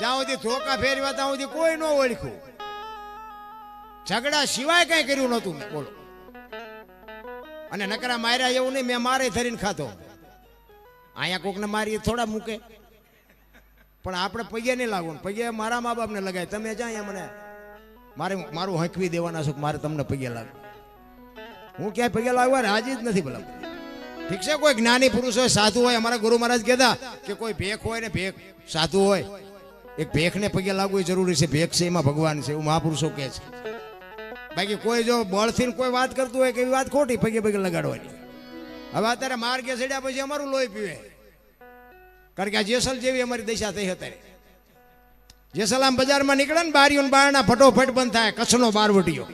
જ્યાં સુધી ધોકા ફેરવ્યા ત્યાં સુધી કોઈ ન ઓળખ્યું ઝઘડા સિવાય કઈ કર્યું નહોતું. મેં બોલો. અને નકરા માર્યા એવું નહીં, મેં મારે ધરીને ખાતો અહીંયા કોકને મારી થોડા મૂકે. પણ આપણે પગે નહીં લાગવું. પગે મારા મા બાપને લગાય. તમે જ્યાં મને મારે મારું હંકવી દેવાના છો મારે તમને પગે લાગે હું ક્યાંય પગે લાગવા રાજી જ નથી બોલા ઠીક છે, કોઈ જ્ઞાની પુરુષ હોય, સાધુ હોય, અમારા ગુરુ મહારાજ કહેતા કે કોઈ ભેખ હોય ને ભેખ સાધુ હોય. એક ભેખને પગે લાગવું જરૂરી છે. ભેખ છે, એમાં ભગવાન છે, એવું મહાપુરુષો કહે છે. બાકી કોઈ જો બળથી કોઈ વાત કરતું હોય કે એવી વાત ખોટી પગે પગે લગાડવાની. હવે અત્યારે માર્ગે ચડ્યા પછી અમારું લોહી પીવે. કારણ કે આ જેસલ જેવી અમારી દિશા થઈ અત્યારે. જેસલ આમ બજારમાં નીકળે ને બારીઓ બારણા ફટોફટ બંધ થાય, કચ્છનો બારવટીયો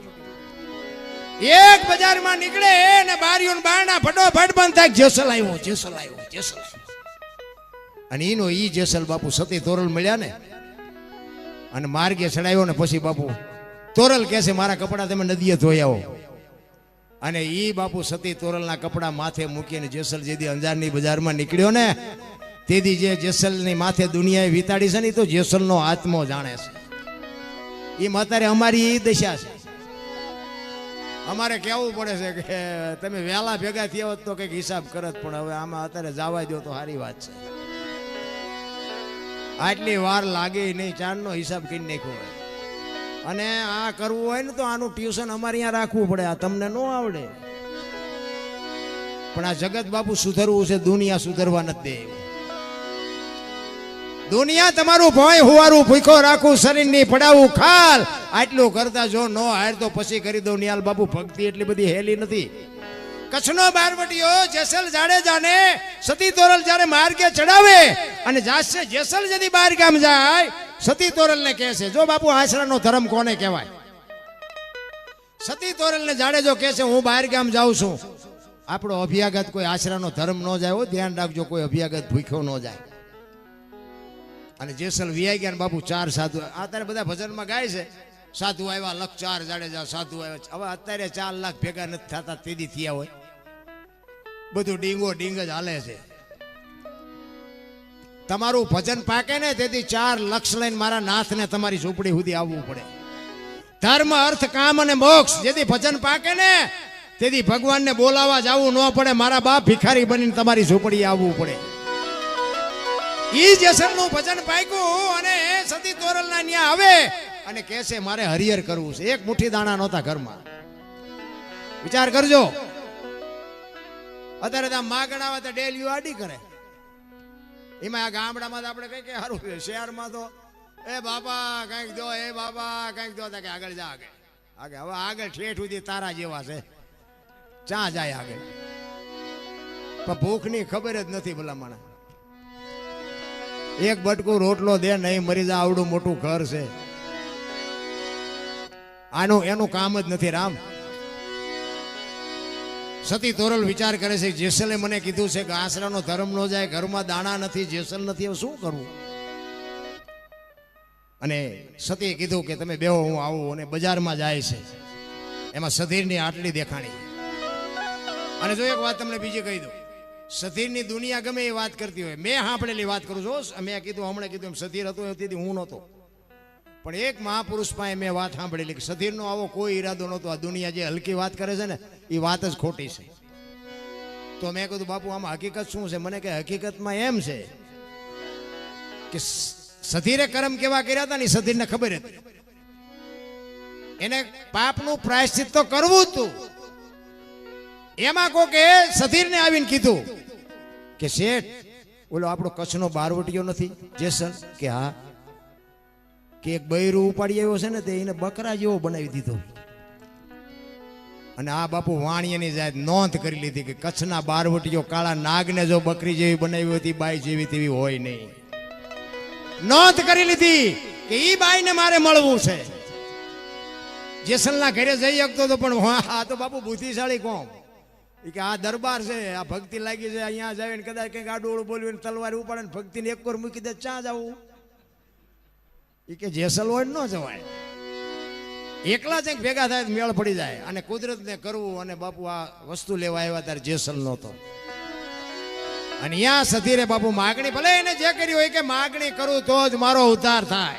એક બજારમાં નીકળે ને બારીઓ બારણા ફટોફટ બંધ થાય, જેસલ આવ્યો જેસલ આવ્યો, જેસલ. અને એનો ઈ જેસલ બાપુ સતી તોરલ મળ્યા ને, અને માર્ગે ચડાવ્યો ને પછી બાપુ તોરલ કહે છે, મારા કપડા તમે નદીએ ધોઈ આવો. અને ઈ બાપુ સતી તોરલના કપડા માથે મૂકીને જેસલ જેદી અંજારની બજારમાં નીકળ્યો ને તેથી જે જેસલની માથે દુનિયાએ વિતાડી છે ને તો જેસલનો આત્મો જાણે છે. એ અત્યારે અમારી એ દશા છે. અમારે કહેવું પડે છે કે, તમે વહેલા ભેગા થયા હોત તો કંઈક હિસાબ કરત, પણ હવે આમાં અત્યારે જવા દો તો સારી વાત છે. આટલી વાર લાગે નહીં, ચાંદનો હિસાબ કરી નાખ્યો હોય. અને આ કરવું હોય ને તો આનું ટ્યુશન અમારે અહીંયા રાખવું પડે, આ તમને ન આવડે. પણ આ જગત બાપુ સુધરવું છે, દુનિયા સુધરવા નથી દુનિયા તમારું ભોય હુવારું ભૂખો રાખું, શરીરની પડાવું ખાલ. આટલું કરતા જો નો હાર તો પછી કરી દો નિયાલ બાપુ ભક્તિ એટલી બધી હેલી નથી. કચ્છનો બારવટીઓ જેસલ જાડેજાને સતી તોરલ જ્યારે માર્ગે ચડાવે અને જાશે જેસલ જદી બહાર ગામ જાય, સતી તોરલને કહે છે જો બાપુ આશરાનો ધર્મ કોને કહેવાય? સતી તોરલને જાડેજો કહે છે હું બહાર ગામ જાઉં છું. આપણો અભ્યાગત કોઈ આશરાનો ધર્મ ન જાય હો, ધ્યાન રાખજો, કોઈ અભ્યાગત ભૂખ્યો ન જાય. અને જેસલ વિયાઈ ગયા બાપુ ચાર સાધુ અત્યારે બધા ભજનમાં ગાય છે. સાધુ આવ્યા, લખ ચાર જાડેજા સાધુ આવ્યા. હવે અત્યારે ચાર લાખ ભેગા નથી થતા, તેદી થયા હોય. બધું ડીંગો ડીંગ જ હાલે છે. તમારું ભજન પાકે ને તેથી ચાર લક્ષ લઈને મારા નાથને તમારી ઝૂંપડી સુધી આવવું પડે. ધર્મ, અર્થ, કામ અને મોક્ષ જેથી ભજન પાકે ને તેથી ભગવાનને બોલાવા જવું ન પડે, મારા બાપ ભિખારી બનીને તમારી ઝૂંપડી આવવું પડે. ઈ જેસલનું ભજન પાક્યું અને સતી તોરલના ન્યા આવે અને કહેશે, મારે હરિહર કરવું છે. એક મુઠ્ઠી દાણા નહોતા ઘરમાં. વિચાર કરજો. અત્યારે ત્યાં આવે તો ડેલીઓ આડી કરે. એમાં આ ગામડામાં તો આપણે કઈ કઈ સારું છે. શહેરમાં તો, એ બાપા, કંઈક દો, એ બાપા, કંઈક દો. કે, આગળ જા, આગળ. આગળ હવે આગળ ઠેઠ સુધી તારા જેવા છે. ચા જાય આગળ. પણ ભૂખની ખબર જ નથી ભલામણ. એક બટકું રોટલો દે નહીં, મરી જા, આવડું મોટું ઘર છે. આનું, એનું કામ જ નથી, રામ. સતી તોરલ વિચાર કરે છે, જેસલે મને કીધું છે કે આશરાનો ધર્મ ન જાય, ઘરમાં દાણા નથી, જેસલ નથી, હવે શું કરવું અને સતીએ કીધું કે તમે બેહો, હું આવું અને બજારમાં જાય છે. એમાં સધીરની આટલી દેખાણી. અને જો એક વાત તમને બીજી કહી દઉં. સધીરની દુનિયા ગમે એ વાત કરતી હોય. મેં સાંભળેલી વાત કરું છું મેં કીધું, હમણાં કીધું એમ સધીર હતો તેથી હું નહોતો. પણ એક મહાપુરુષ મેં વાત સાંભળેલી કે સધીરનો આવો કોઈ ઈરાદો નહોતો. આ દુનિયા જે હલકી વાત કરે છે ને એ વાત જ ખોટી છે. તો મેં કીધું, બાપુ, આમાં હકીકત શું છે? મને કે, હકીકતમાં એમ છે કે સધીરે કર્મ કેવા કર્યા હતા ને સધીરને ખબર હતી. એને પાપનું પ્રાયશ્ચિત તો કરવું હતું એમાં કોકે સધીરને આવીને કીધું કે શેઠ, ઓલો આપણો કચ્છનો બારવટીયો નથી, જેસન, કે હા કે એક બૈરું ઉપાડી આવ્યો છે ને તે એને બકરા જેવો બનાવી દીધો. અને આ બાપુ વાણિયાની જાત નોંધ કરી લીધી કે કચ્છના બારવટીઓ કાળા નાગને જો બકરી જેવી બનાવી હતી, બાઈ જેવી તેવી હોય નહીં. નોંધ કરી લીધી કે ઈ બાઈને મારે મળવું છે. જેસલના ઘરે જઈ શકતો તો પણ આ તો બાપુ બુદ્ધિશાળી કોમ કે આ દરબાર છે, આ ભક્તિ લાગી છે, અહીંયા જાય કદાચ કંઈક આડું બોલવીને તલવાર ઉપાડે ભક્તિને એક વાર મૂકી દે, ચા જવું? ઈ કે જેસલ હોય ન જવાય. એકલા જ ભેગા થાય મેળ પડી જાય. અને કુદરતને કરવું અને બાપુ આ વસ્તુ લેવા આવ્યા ત્યારે જેસલ નહોતો. અને અહીંયા સધીરે બાપુ માગણી ભલે એને જે કર્યું હોય કે માગણી કરું તો જ મારો ઉદ્ધાર થાય.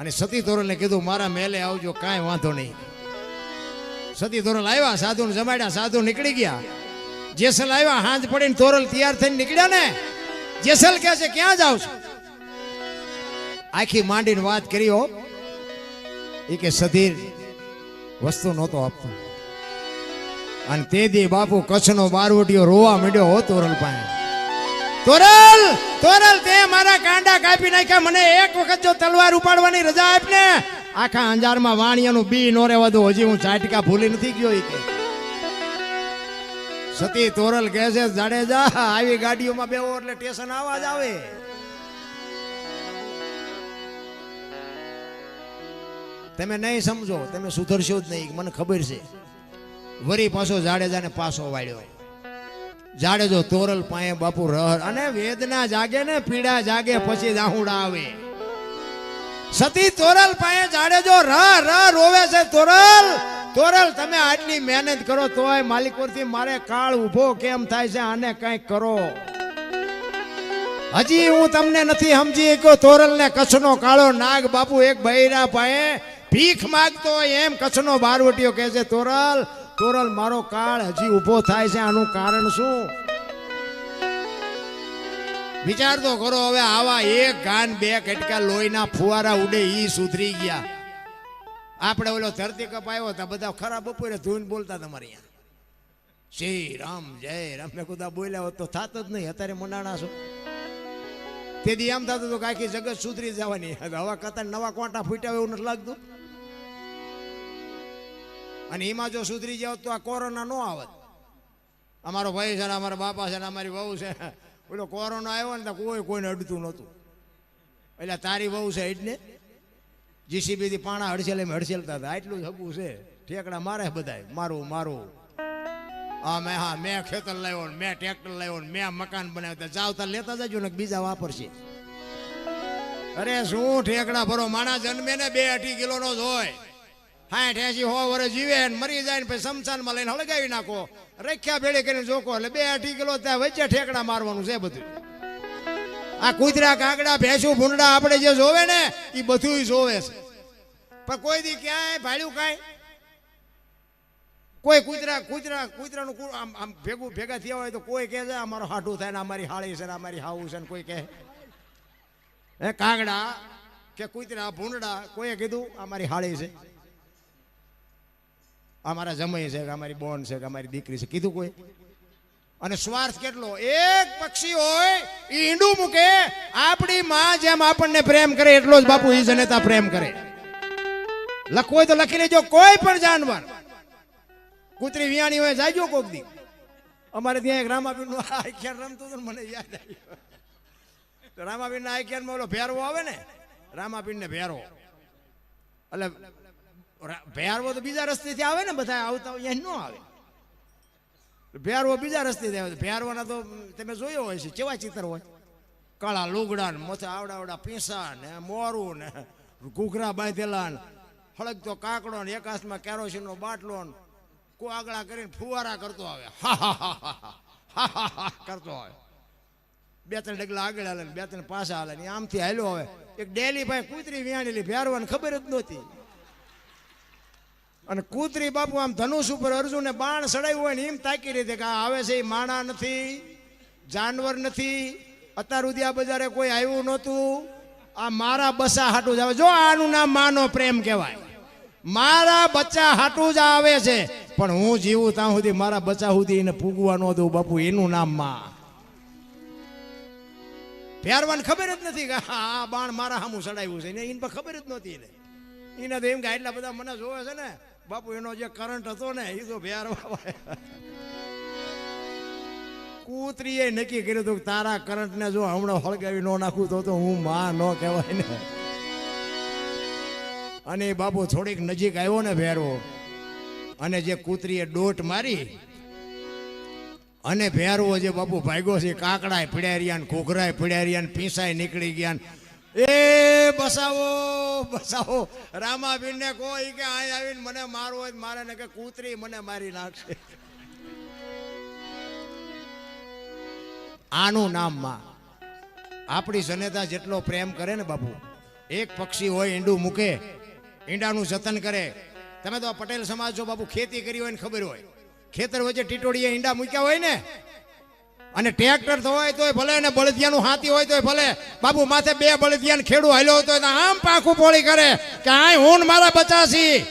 અને સતી ધોરણને કીધું, મારા મેલે આવજો, કાંઈ વાંધો નહીં. સતી ધોરણ આવ્યા સાધુ જમાડ્યા, સાધુ નીકળી ગયા. જેસલ આવ્યા, હાંજ પડીને તોરલ તૈયાર થઈને નીકળ્યા ને. જેસલ કહે છે, ક્યાં જાવ છો? આખી માંડીને વાત કરી હો. એ કે સધીર વસ્તુ નહોતો આપતો. અને તે દી બાપુ કચ્છનો બારવટીયો રોવા માંડ્યો હો તોરલ પાસે. તોરલ તોરલ, તે મારા કાંડા કાપી નાખ્યા. મને એક વખત જો તલવાર ઉપાડવાની રજા આપને આખા અંજારમાં વાણિયાનું બી નો રહેવા દો. હજી હું ચાટકા ભૂલી નથી ગયો કે. સતી તોરલ કહે છે, જાડેજા, આવી ગાડીઓમાં બેવો એટલે સ્ટેશન જ આવે. તમે નહીં સમજો, તમે સુધરશો જ નહીં, મને ખબર છે. વરી પાછો જાડેજાને પાછો વાળ્યો. જાડેજો તોરલ પાયે બાપુ રહ અને વેદના જાગે ને પીડા જાગે, પછી દાહુડા આવે. સતી તોરલ પાયે જાડેજો ર ર રોવે છે તોરલ. તોરલ, તમે આટલી મહેનત કરો, તોય માલિકોરથી મારે કાળ ઊભો કેમ થાય છે, આને કંઈક કરો. હજી હું તમને નથી સમજી કે તોરલ ને કચ્છનો કાળો નાગ બાપુ એક બૈરા પાએ ભીખ માગતો હોય એમ કચ્છનો બારવટીયો કહે છે, તોરલ તોરલ, મારો કાળ હજી ઊભો થાય છે, આનું કારણ શું? વિચાર તો કરો હવે આવા એક ગાન, બે કટકા લોહીના ફુવારા ઉડે, ઈ સુધરી ગયા. આપણે ઓલો ધરતી કપ આવ્યો હતા બધા ખરાબ બપોરે ધૂન બોલતા તમારે અહીંયા. શ્રી રામ, જય રામ. મેં કુદા બોલ્યા હોત તો થાત જ નહીં, અત્યારે મનાણા છો. તેથી એમ થતું હતું કે આખી જગત સુધરી જવાની. હવા કતા નવા કોંટા ફૂટ્યા એવું નથી લાગતું. અને એમાં જો સુધરી જાવ તો આ કોરોના નો આવત. અમારો ભાઈ છે ને, અમારા બાપા છે ને, અમારી વહુ છે. ઓલો કોરોના આવ્યો ને તો કોઈ કોઈને અડતું નહોતું. એટલે તારી વહુ છે એટલે જીસીબીથી પાણા હડસેલ હડસેલતા હતા. એટલું જ હગું છે. ઠેકડા મારે બધાય. મારું મારું. હા, મેં હા, મેં ખેતર લાવ્યો મેં ટ્રેક્ટર લાવ્યો મેં મકાન બનાવ્યું જાવતા લેતા જજો ને, બીજા વાપરશે. અરે શું ઠેકડા ભરો? માણા જન્મે ને બે અઢી કિલો નો જ હોય. સાઠ એસી હો વર્ષ જીવે ને મરી જાય ને પછી સમસાનમાં લઈને હળગાવી નાખો. રખ્યા ભેળી કરીને જોકો એટલે બે અઢી કિલો ત્યાં વચ્ચે ઠેકડા મારવાનું છે બધું. આ કૂતરા કાગડા, ભેંસું ભૂંડા આપણે જે જોવે ને, એ બધું જોવે છે. પણ કોઈ દી ક્યાંય ભાડ્યું કાંઈ? કોઈ કૂતરા કૂતરા, કૂતરાનું આમ આમ ભેગું ભેગા થયા હોય તો કોઈ કહે છે, અમારો હાટું થાય ને અમારી હાળી છે ને અમારી હાવું છે ને કોઈ કહે. હે કાગડા કે કૂતરા ભૂંડા કોઈએ કીધું, અમારી હાળી છે. અમારા જમઈ છે કે અમારી બોન છે કે અમારી દીકરી છે. કીધું કોઈ? અને સ્વાર્થ કેટલો? એક પક્ષી હોય, એ ઈંડું મૂકે, આપણી માં જેમ આપણને પ્રેમ કરે, એટલો જ બાપુ ઈ જનેતા પ્રેમ કરે. લખવું હોય તો લખી લેજો, કોઈ પણ જાનવર. કૂતરી વિયાણી હોય જાયજો કોક દી. અમારે ત્યાં એક રામાપીરનું આખ્યાન રમતું હતું મને યાદ આવ્યું. તો રામાપીર ના આખ્યાનમાં ઓલો ભેરવો આવે ને રામાપીર ને ભેરવો. એટલે ભેરવો તો બીજા રસ્તેથી આવે ને બધા આવતા હોય ન આવે. ભેરવો બીજા રસ્તેથી આવે, ભેરવાના તો તમે જોયો હોય છે, કેવા ચિત્ર હોય? કાળા લુગડા ને મોથે આવડા આવડા પીસા ને મોરું ને ઘૂઘરા બાંધેલા ને હળગતો કાકડો ને એક હાથમાં કેરોસીનનો બાટલો ને કો કરીને ફુવારા કરતો આવે. હા હા હા હા હા હા કરતો આવે. બે ત્રણ ડગલા આગળ હાલે બે ત્રણ પાછા હાલે આમથી હાલ્યો હવે એક ડેલી ભાઈ કૂતરી વ્યાણેલી ભેરવાની ખબર જ નહોતી. અને કૂતરી બાપુ આમ ધનુષ ઉપર અર્જુને બાણ ચડાવ્યું હોય ને એમ તાકી રીતે કે આવે છે, એ માણા નથી, જાનવર નથી, અત્યાર સુધી આ બજારે કોઈ આવ્યું નહોતું. આ મારા બસા હાટું જ આવે. જો આનું નામ માનો પ્રેમ કહેવાય. મારા બચ્ચા હાટું જ આવે છે. પણ હું જીવું ત્યાં સુધી મારા બચ્ચા સુધી એને પૂગવા ન બાપુ, એનું નામમાં. પહેરવાને ખબર જ નથી કે આ બાણ મારા સામું ચડાવ્યું છે એને પર ખબર જ નહોતી એને. એના તો એમ કે એટલા બધા મને જોવે છે ને બાપુ, એનો જે કરંટ હતો ને એ તો ભેરવા કૂતરીએ નક્કી કર્યું હતું તારા કરંટને જો હમણાં હળગાવી ન નાખું તો તો હું માં ન કહેવાય ને. અને એ બાપુ થોડીક નજીક આવ્યો ને ભેરવો. અને જે કૂતરીએ ડોટ મારી, અને ભેરવો જે બાપુ ભાગ્યો છે, કાકડાય પીડ્યા રહ્યા ને, ઘોઘરાય પીડ્યા રહ્યા ને, પીસાય નીકળી ગયા એ બસાવો બસાવો. રામાબીન ને કહો કે અહીં આવીને મને મારવો મારે ને કે કૂતરી મને મારી નાખશે. આનું નામમાં આપણી જનેતા જેટલો પ્રેમ કરે ને બાપુ, એક પક્ષી હોય ઈંડું મૂકે, ઈંડાનું જતન કરે. તમે તો પટેલ સમાજ જો બાપુ ખેતી કરી હોય ને ખબર હોય. ખેતર વચ્ચે ટીટોડીએ ઈંડા મૂક્યા હોય ને અને ટ્રેક્ટર તો તોય ભલે અને બળદિયાનું હાથી હોય તોય ભલે. બાપુ માથે બે બળદિયાને ખેડૂ હાલ્યો હોય તો આમ પાખું પોળી કરે કે આ હું મારા બચાસી.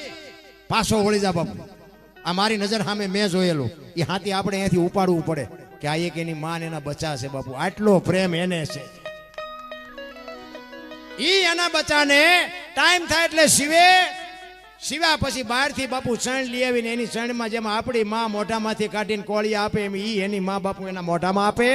પાછો વળી જા બાપુ. આ મારી નજર સામે મેં જોયેલું. એ હાથી આપણે અહીંયાથી ઉપાડવું પડે કે આ એક એની માન એના બચા છે બાપુ. આટલો પ્રેમ એને છે. ઈ એના બચાને ટાઈમ થાય એટલે શિવે શિવા પછી બહારથી બાપુ ચણ લઈ આવીને એની ચણમાં જેમ આપણી માં મોઢામાંથી કાઢીને કોળી આપે એમ ઈ એની માં બાપુ એના મોઢામાં આપે.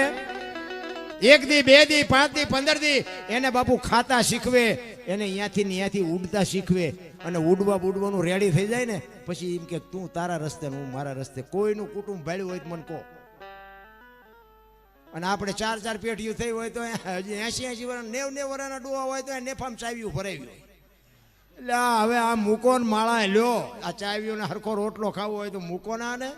એક દી, બે દી, પાંચ દી, પંદર દી એને બાપુ ખાતા શીખવે, એને અહીંયાથી અહીંયાથી ઉડતા શીખવે અને ઉડવા ઉડવાનું રેડી થઈ જાય ને પછી એમ કે તું તારા રસ્તે હું મારા રસ્તે. કોઈનું કુટુંબ ભાડ્યું હોય તો મને કહો. અને આપણે ચાર ચાર પેઢીઓ થઈ હોય તો હજી એસી એસી વર્ષ નેવ નેવ વર્ષના ડોવા હોય તો નેફામ ચાવ્યું ભરાવ્યું એટલે હવે આ મૂકો માળા લ્યો. આ ચાવીઓને હરખો રોટલો ખાવો હોય તો મૂકો ના ને